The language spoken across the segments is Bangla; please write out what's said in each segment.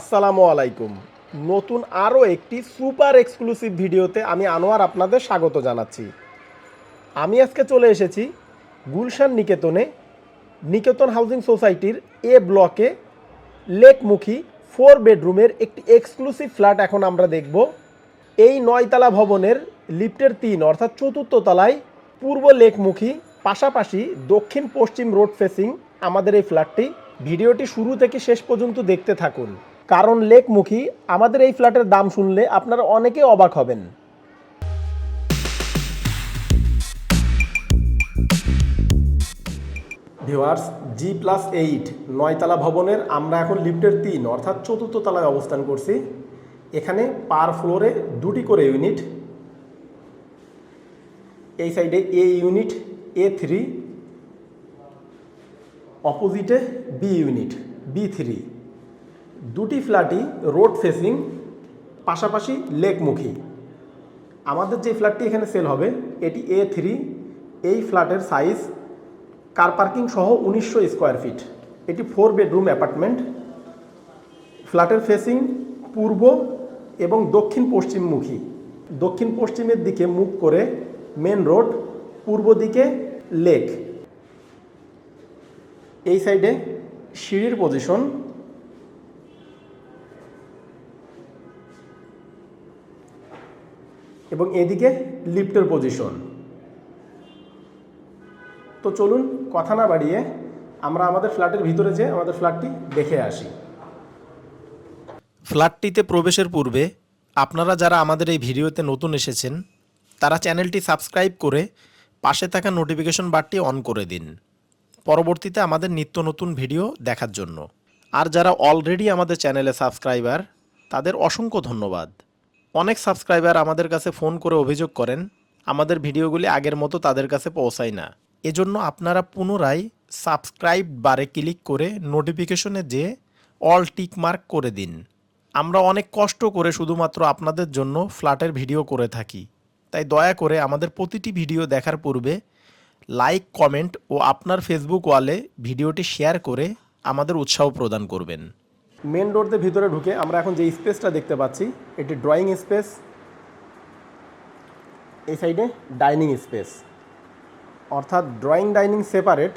আসসালামু আলাইকুম। নতুন আরও একটি সুপার এক্সক্লুসিভ ভিডিওতে আমি আনোয়ার আপনাদের স্বাগত জানাচ্ছি। আমি আজকে চলে এসেছি গুলশান নিকেতনে, নিকেতন হাউজিং সোসাইটির এ ব্লকে লেকমুখী ফোর বেডরুমের একটি এক্সক্লুসিভ ফ্ল্যাট এখন আমরা দেখব। এই নয়তলা ভবনের লিফটের তিন, অর্থাৎ চতুর্থ তলায় পূর্ব লেকমুখী, পাশাপাশি দক্ষিণ পশ্চিম রোড ফেসিং আমাদের এই ফ্ল্যাটটি। ভিডিওটি শুরু থেকে শেষ পর্যন্ত দেখতে থাকুন। কারণ লেকমুখী, আমাদের এই ফ্ল্যাটের দাম শুনলে আপনারা অনেকে অবাক হবেন। ভিওয়ার্স জি প্লাস এইট নয়তলা ভবনের, আমরা এখন লিফটের তিন, অর্থাৎ চতুর্থ তলায় অবস্থান করছি। এখানে পার ফ্লোরে দুটি করে ইউনিট এই সাইডে এ ইউনিট এ থ্রি অপোজিটে বি ইউনিট বি থ্রি দুটি ফ্ল্যাটই রোড ফেসিং, পাশাপাশি লেকমুখী। আমাদের যে ফ্ল্যাটটি এখানে সেল হবে, এটি এ থ্রি এই ফ্ল্যাটের সাইজ কার পার্কিং সহ উনিশশো স্কোয়ার ফিট এটি ফোর বেডরুম অ্যাপার্টমেন্ট ফ্ল্যাটের ফেসিং পূর্ব এবং দক্ষিণ পশ্চিমমুখী। দক্ষিণ পশ্চিমের দিকে মুখ করে মেন রোড পূর্ব দিকে লেক এই সাইডে সিঁড়ির পজিশন এবং এদিকে লিফটের পজিশন তো চলুন কথা না বাড়িয়ে আমরা আমাদের ফ্ল্যাটের ভিতরে যে আমাদের ফ্ল্যাটটি দেখে আসি। ফ্ল্যাটটিতে প্রবেশের পূর্বে আপনারা যারা আমাদের এই ভিডিওতে নতুন এসেছেন, তারা চ্যানেলটি সাবস্ক্রাইব করে পাশে থাকা নোটিফিকেশন বারটি অন করে দিন। পরবর্তীতে আমাদের নিত্য নতুন ভিডিও দেখার জন্য। আর যারা অলরেডি আমাদের চ্যানেলে সাবস্ক্রাইবার তাদের অসংখ্য ধন্যবাদ। অনেক সাবস্ক্রাইবার আমাদের কাছে ফোন করে অভিযোগ করেন, আমাদের ভিডিওগুলি আগের মতো তাদের কাছে পৌঁছায় না। এজন্য আপনারা পুনরায় সাবস্ক্রাইব বারে ক্লিক করে নোটিফিকেশনে যে অল টিক মার্ক করে দিন। আমরা অনেক কষ্ট করে শুধুমাত্র আপনাদের জন্য ফ্ল্যাটের ভিডিও করে থাকি। তাই দয়া করে আমাদের প্রতিটি ভিডিও দেখার পূর্বে লাইক, কমেন্ট ও আপনার ফেসবুক ওয়ালে ভিডিওটি শেয়ার করে আমাদের উৎসাহ প্রদান করবেন। মেন রোডের ভিতরে ঢুকে আমরা এখন যে স্পেসটা দেখতে পাচ্ছি, এটি ড্রয়িং স্পেস এই সাইডে ডাইনিং স্পেস অর্থাৎ ড্রয়িং ডাইনিং সেপারেট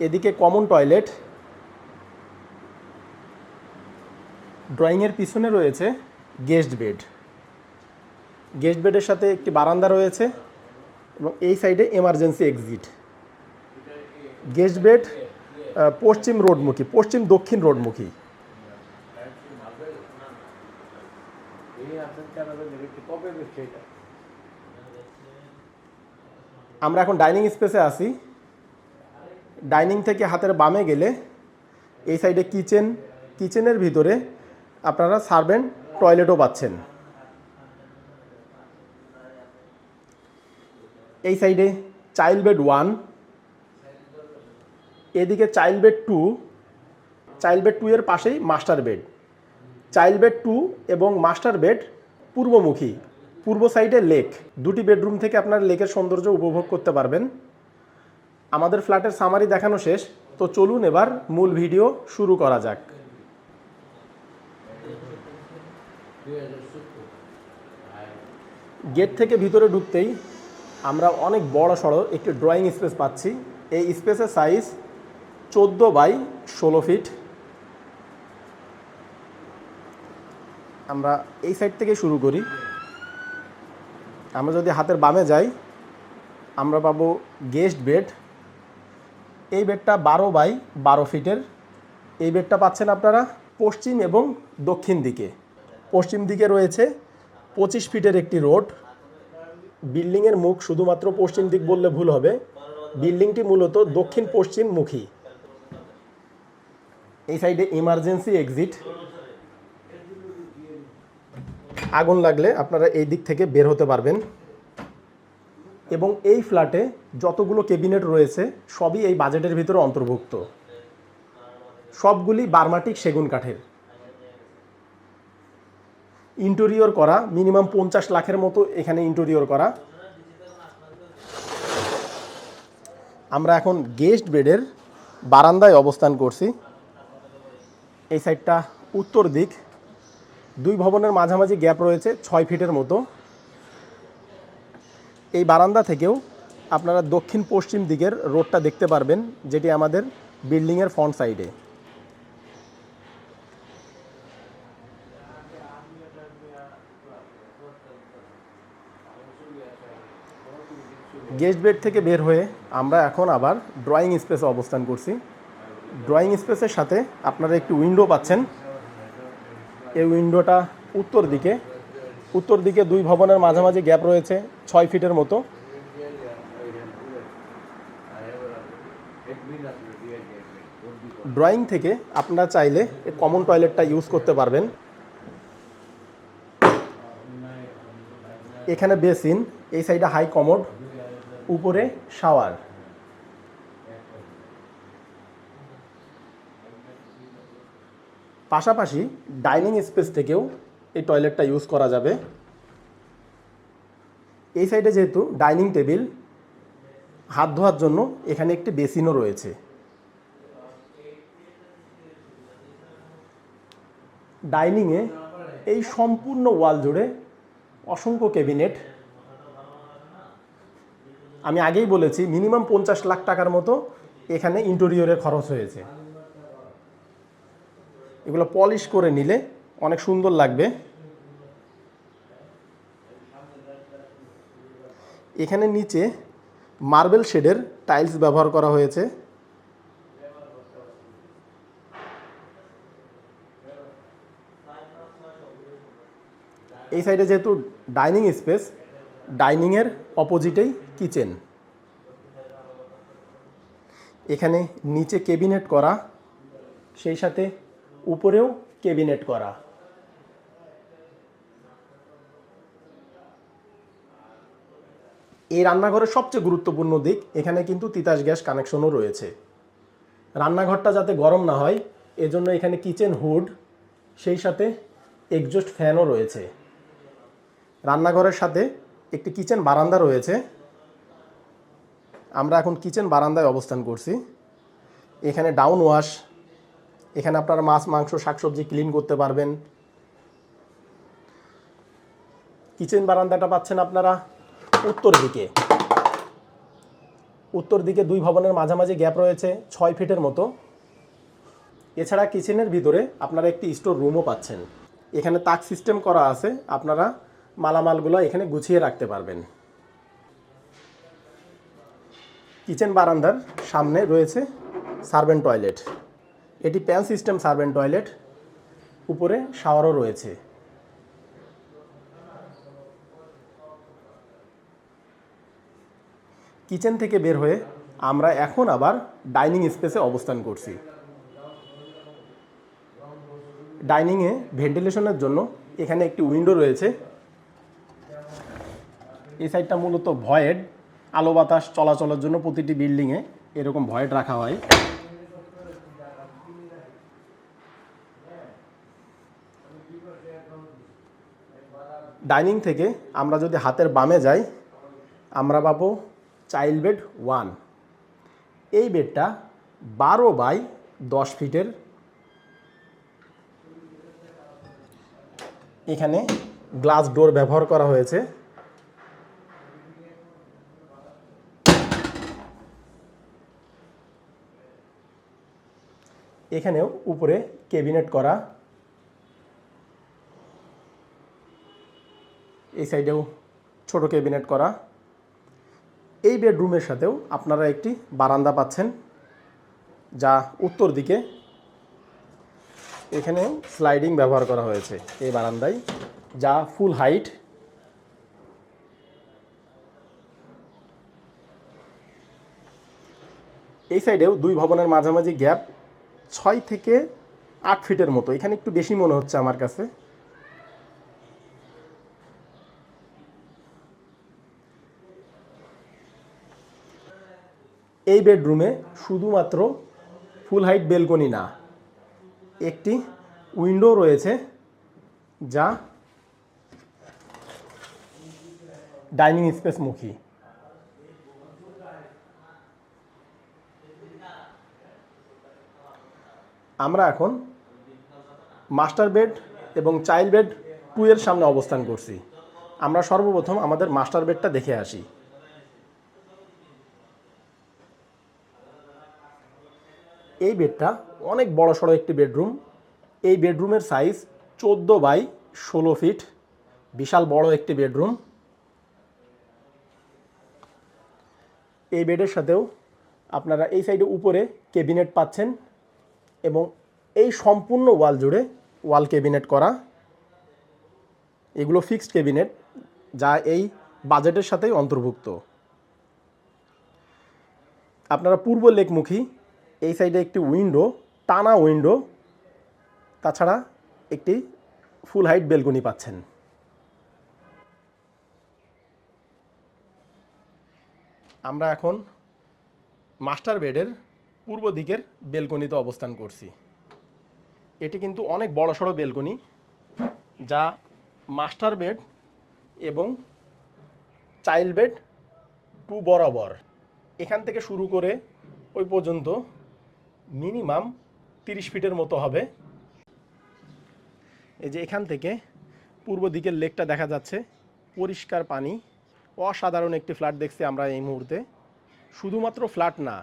এদিকে কমন টয়লেট ড্রয়িংয়ের পিছনে রয়েছে গেস্ট বেড গেস্ট বেডের সাথে একটি বারান্দা রয়েছে এবং এই সাইডে এমার্জেন্সি এক্সিট গেস্ট বেড পশ্চিম রোডমুখী, পশ্চিম দক্ষিণ রোডমুখী। আমরা এখন ডাইনিং স্পেসে আসি ডাইনিং থেকে হাতের বামে গেলে এই সাইডে কিচেন, কিচেনের ভিতরে আপনারা সার্ভেন্ট টয়লেটও পাচ্ছেন। এই সাইডে চাইল্ড বেড ওয়ান এদিকে child bed two child bed two এর পাশেই master bed child bed two এবং মাস্টার বেড পূর্বমুখী, পূর্ব সাইডে লেক দুটি বেডরুম থেকে আপনার লেকের সৌন্দর্য উপভোগ করতে পারবেন। আমাদের ফ্ল্যাটের সামারি দেখানো শেষ। তো চলুন এবার মূল ভিডিও শুরু করা যাক। গেট থেকে ভিতরে ঢুকতেই আমরা অনেক বড় সড়ো একটি ড্রয়িং স্পেস পাচ্ছি। এই স্পেসের সাইজ চোদ্দ বাই ষোলো ফিট। আমরা এই সাইড থেকে শুরু করি। আমরা যদি হাতের বামে যাই, আমরা পাবো গেস্ট বেড। এই বেডটা বারো বাই বারো ফিটের। এই বেডটা পাচ্ছেন আপনারা পশ্চিম এবং দক্ষিণ দিকে। পশ্চিম দিকে রয়েছে পঁচিশ ফিটের একটি রোড। বিল্ডিংয়ের মুখ শুধুমাত্র পশ্চিম দিক বললে ভুল হবে। বিল্ডিংটি মূলত দক্ষিণ পশ্চিম মুখী এই সাইডে ইমার্জেন্সি এক্সিট আগুন লাগলে আপনারা এই দিক থেকে বের হতে পারবেন। এবং এই ফ্ল্যাটে যতগুলো ক্যাবিনেট রয়েছে, সবই এই বাজেটের ভিতরে অন্তর্ভুক্ত। সবগুলি বার্মাটিক সেগুন কাঠের। ইন্টেরিয়র করা, মিনিমাম পঞ্চাশ লাখের মতো এখানে ইন্টেরিয়র করা। আমরা এখন গেস্ট বেডের বারান্দায় অবস্থান করছি। এই সাইডটা উত্তর দিক। দুই ভবনের মাঝামাঝি গ্যাপ রয়েছে, ছয় ফিটের মতো। এই বারান্দা থেকেও আপনারা দক্ষিণ পশ্চিম দিকের রোডটা দেখতে পারবেন, যেটি আমাদের বিল্ডিংয়ের ফ্রন্ট সাইডে। গেস্ট বেড থেকে বের হয়ে আমরা এখন আবার ড্রয়িং স্পেসে অবস্থান করছি। ড্রয়িং স্পেসের সাথে আপনারা একটি উইন্ডো পাচ্ছেন। এই উইন্ডোটা উত্তর দিকে। উত্তর দিকে দুই ভবনের মাঝামাঝি গ্যাপ রয়েছে, ছয় ফিটের মতো। ড্রয়িং থেকে আপনারা চাইলে কমন টয়লেটটা ইউজ করতে পারবেন। এখানে বেসিন এই সাইডে হাই কমোড উপরে শাওয়ার পাশাপাশি ডাইনিং স্পেস থেকেও এই টয়লেটটা ইউজ করা যাবে। এই সাইডে যেহেতু ডাইনিং টেবিল, হাত ধোয়ার জন্য এখানে একটি বেসিনও রয়েছে। ডাইনিংয়ে এই সম্পূর্ণ ওয়াল জুড়ে অসংখ্য ক্যাবিনেট। আমি আগেই বলেছি, মিনিমাম পঞ্চাশ লাখ টাকার মতো এখানে ইন্টেরিয়রে খরচ হয়েছে। এগুলো পলিশ করে নিলে অনেক সুন্দর লাগবে। এখানে নিচে মার্বেল শেডের টাইলস ব্যবহার করা হয়েছে। এই সাইডে যেহেতু ডাইনিং স্পেস ডাইনিংয়ের অপোজিটেই কিচেন এখানে নিচে কেবিনেট করা, সেই সাথে উপরেও কেবিনেট করা। এই রান্নাঘরের সবচেয়ে গুরুত্বপূর্ণ দিক, এখানে কিন্তু তিতাস গ্যাস কানেকশনও রয়েছে। রান্নাঘরটা যাতে গরম না হয়, এজন্য এখানে কিচেন হুড, সেই সাথে এক্সজস্ট ফ্যানও রয়েছে। রান্নাঘরের সাথে একটি কিচেন বারান্দা রয়েছে। আমরা এখন কিচেন বারান্দায় অবস্থান করছি। এখানে ডাউন ওয়াশ এখানে আপনারা মাছ, মাংস, শাকসবজি ক্লিন করতে পারবেন। কিচেন বারান্দাটা পাচ্ছেন আপনারা উত্তর দিকে। উত্তর দিকে দুই ভবনের মাঝামাঝি গ্যাপ রয়েছে, ছয় ফিটের মতো। এছাড়া কিচেনের ভিতরে আপনারা একটি স্টোর রুমও পাচ্ছেন। এখানে তাক সিস্টেম করা আছে, আপনারা মালামালগুলো এখানে গুছিয়ে রাখতে পারবেন। কিচেন বারান্দার সামনে রয়েছে সার্ভেন্ট টয়লেট। এটি প্যান সিস্টেম সার্ভেন্ট টয়লেট, উপরে শাওয়ারও রয়েছে। কিচেন থেকে বের হয়ে আমরা এখন আবার ডাইনিং স্পেসে অবস্থান করছি। ডাইনিংয়ে ভেন্টিলেশনের জন্য এখানে একটি উইন্ডো রয়েছে। এই সাইডটা মূলত ভয়েড, আলো বাতাস চলাচলের জন্য প্রতিটি বিল্ডিংয়ে এরকম ভয়েড রাখা হয়। ডাইনিং থেকে আমরা যদি হাতের বামে যাই, আমরা পাবো চাইল্ড বেড ওয়ান। এই বেডটা বারো বাই দশ ফিটের। এখানে গ্লাস ডোর ব্যবহার করা হয়েছে। এখানেও উপরে ক্যাবিনেট করা এই সাইডেও ছোট ক্যাবিনেট করা। এই বেডরুমের সাথেও আপনারা একটি বারান্দা পাচ্ছেন, যা উত্তর দিকে এখানে স্লাইডিং ব্যবহার করা হয়েছে এই বারান্দায়, যা ফুল হাইট এই সাইডেও দুই ভবনের মাঝামাঝি গ্যাপ ছয় থেকে আট ফিটের মতো। এখানে একটু বেশি মনে হচ্ছে আমার কাছে। এই বেডরুমে শুধুমাত্র ফুল হাইট বেলকনি না, একটি উইন্ডো রয়েছে যা ডাইনিং স্পেস মুখী। আমরা এখন মাস্টার বেড এবং চাইল্ড বেড টু এর সামনে অবস্থান করছি। আমরা সর্বপ্রথম আমাদের মাস্টার বেডটা দেখে আসি। এই বেডটা অনেক বড় সড়ো একটি বেডরুম। এই বেডরুমের সাইজ চোদ্দ বাই ষোলো ফিট। বিশাল বড় একটি বেডরুম। এই বেডের সাথেও আপনারা এই সাইডে উপরে কেবিনেট পাচ্ছেন এবং এই সম্পূর্ণ ওয়াল জুড়ে ওয়াল কেবিনেট করা। এগুলো ফিক্সড কেবিনেট যা এই বাজেটের সাথেই অন্তর্ভুক্ত। আপনারা পূর্ব লেকমুখী এই সাইডে একটি উইন্ডো, টানা উইন্ডো। তাছাড়া একটি ফুল হাইট বেলকনি পাচ্ছেন। আমরা এখন মাস্টার বেডের পূর্ব দিকের বেলকনিতে অবস্থান করছি। এটি কিন্তু অনেক বড় সড়ো বেলকনি, যা মাস্টার বেড এবং চাইল্ড বেড টু বরাবর। এখান থেকে শুরু করে ওই পর্যন্ত মিনিমাম তিরিশ ফিটের মতো হবে। এই যে এখান থেকে পূর্ব দিকের লেকটা দেখা যাচ্ছে, পরিষ্কার পানি, অসাধারণ একটি ফ্ল্যাট দেখছি আমরা এই মুহূর্তে। শুধুমাত্র ফ্ল্যাট না,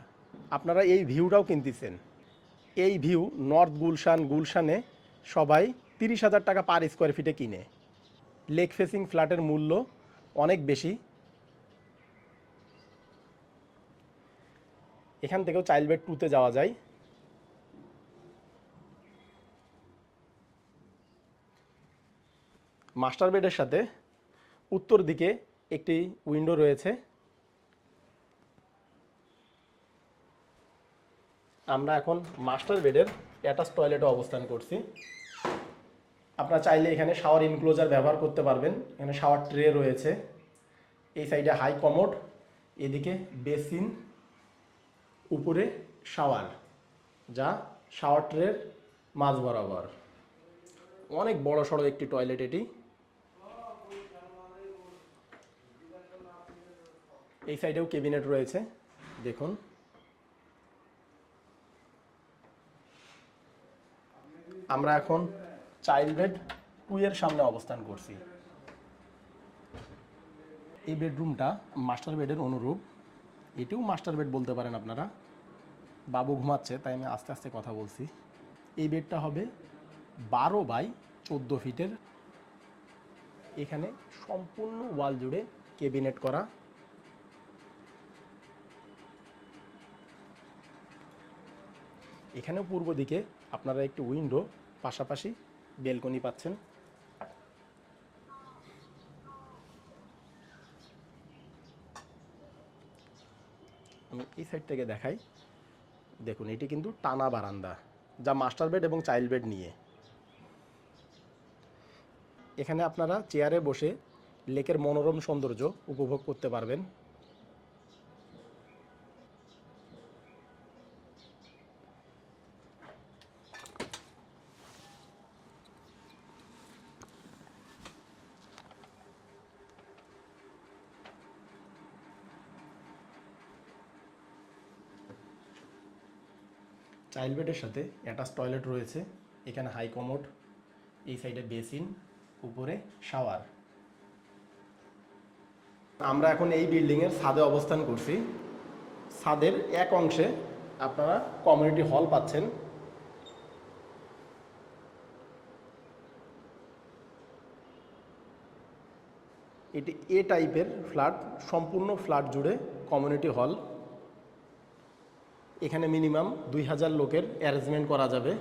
আপনারা এই ভিউটাও কিনতেছেন। এই ভিউ নর্থ গুলশান, গুলশানে সবাই তিরিশ হাজার টাকা পার স্কোয়ার ফিটে কিনে। লেক ফেসিং ফ্ল্যাটের মূল্য অনেক বেশি। এখান থেকেও চাইল্ড বেড টুতে যাওয়া যায়। মাস্টার বেডের সাথে উত্তর দিকে একটি উইন্ডো রয়েছে। আমরা এখন মাস্টার বেডের অ্যাটাচ টয়লেটে অবস্থান করছি। আপনারা চাইলে এখানে শাওয়ার ইনক্লোজার ব্যবহার করতে পারবেন। এখানে শাওয়ার ট্রে রয়েছে। এই সাইডে হাই কমোড, এদিকে বেসিন, উপরে শাওয়ার, যা শাওয়ার ট্রের মাঝ বরাবর। অনেক বড় সড়ো একটি টয়লেট এটি। এই সাইডেও কেবিনেট রয়েছে, দেখুন। আমরা এখন চাইল্ড বেড টু এর সামনে অবস্থান করছি। এই বেডরুমটা মাস্টার বেডের অনুরূপ। এটিও মাস্টার বেড বলতে পারেন আপনারা। বাবু ঘুমাচ্ছে, তাই আমি আস্তে আস্তে কথা বলছি। এই বেডটা হবে বারো বাই চোদ্দ ফিটের এখানে সম্পূর্ণ ওয়াল জুড়ে কেবিনেট করা। এখানেও পূর্ব দিকে আপনারা একটি উইন্ডো পাশাপাশি বেলকনি পাচ্ছেন। আমি এই সাইড থেকে দেখাই। দেখুন, এটি কিন্তু টানা বারান্দা, যা মাস্টার বেড এবং চাইল্ড বেড নিয়ে। এখানে আপনারা চেয়ারে বসে লেকের মনোরম সৌন্দর্য উপভোগ করতে পারবেন। চাইল্ড বেডের সাথে অ্যাটাচ টয়লেট রয়েছে। এখানে হাই কমোড এই সাইডে বেসিন উপরে শাওয়ার আমরা এখন এই বিল্ডিংয়ের ছাদে অবস্থান করছি। ছাদের এক অংশে আপনারা কমিউনিটি হল পাচ্ছেন। এটি এ টাইপের ফ্ল্যাট সম্পূর্ণ ফ্ল্যাট জুড়ে কমিউনিটি হল এখানে মিনিমাম দুই হাজার লোকের অ্যারেঞ্জমেন্ট করা যাবে।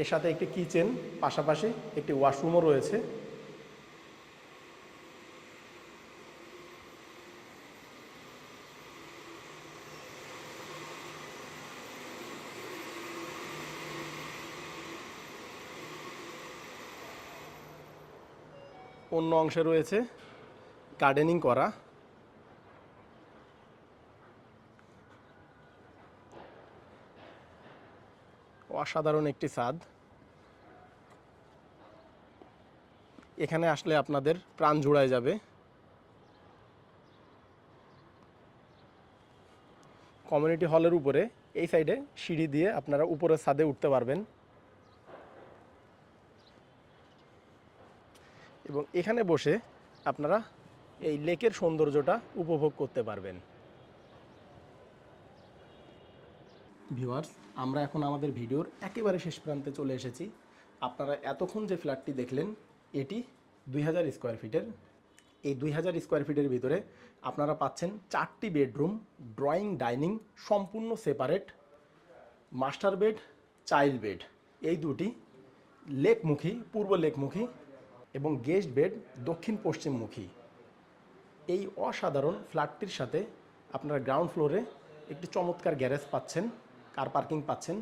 এর সাথে একটি কিচেন, পাশাপাশি একটি ওয়াশরুমও রয়েছে। অন্য অংশে রয়েছে। গার্ডেনিং করা। অসাধারণ একটি ছাদ এখানে আসলে আপনাদের প্রাণ জুড়ায় যাবে। কমিউনিটি হলের উপরে, এই সাইডে সিঁড়ি দিয়ে আপনারা উপরের ছাদে উঠতে পারবেন। এবং এখানে বসে আপনারা এই লেকের সৌন্দর্যটা উপভোগ করতে পারবেন। ভিউয়ার্স, আমরা এখন আমাদের ভিডিওর একেবারে শেষ প্রান্তে চলে এসেছি। আপনারা এতক্ষণ যে ফ্ল্যাটটি দেখলেন, এটি দুই হাজার স্কোয়ার ফিটের। এই দুই হাজার স্কোয়ার ফিটের ভিতরে আপনারা পাচ্ছেন চারটি বেডরুম, ড্রয়িং, ডাইনিং, সম্পূর্ণ separate master bed, child bed. এই দুটি লেকমুখী, পূর্ব লেকমুখী এবং গেস্ট বেড দক্ষিণ পশ্চিমমুখী এই অসাধারণ ফ্ল্যাটটির সাথে আপনারা গ্রাউন্ড ফ্লোরে একটি চমৎকার গ্যারেজ পাচ্ছেন, কার পার্কিং পাচ্ছেন।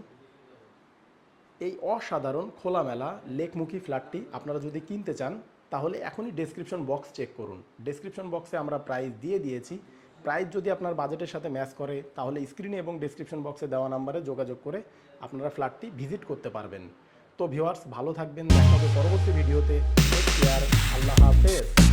এই অসাধারণ খোলামেলা লেকমুখী ফ্ল্যাটটি আপনারা যদি কিনতে চান, তাহলে এখনই ডেসক্রিপশন বক্স চেক করুন। ডেসক্রিপশন বক্সে আমরা প্রাইস দিয়ে দিয়েছি। প্রাইস যদি আপনার বাজেটের সাথে ম্যাচ করে, তাহলে স্ক্রিনে এবং ডেসক্রিপশন বক্সে দেওয়া নাম্বারে যোগাযোগ করে আপনারা ফ্ল্যাটটি ভিজিট করতে পারবেন। তো ভিউয়ার্স ভালো থাকবেন, দেখা হবে পরবর্তী ভিডিওতে শেয়ার আল্লাহ হাফেজ।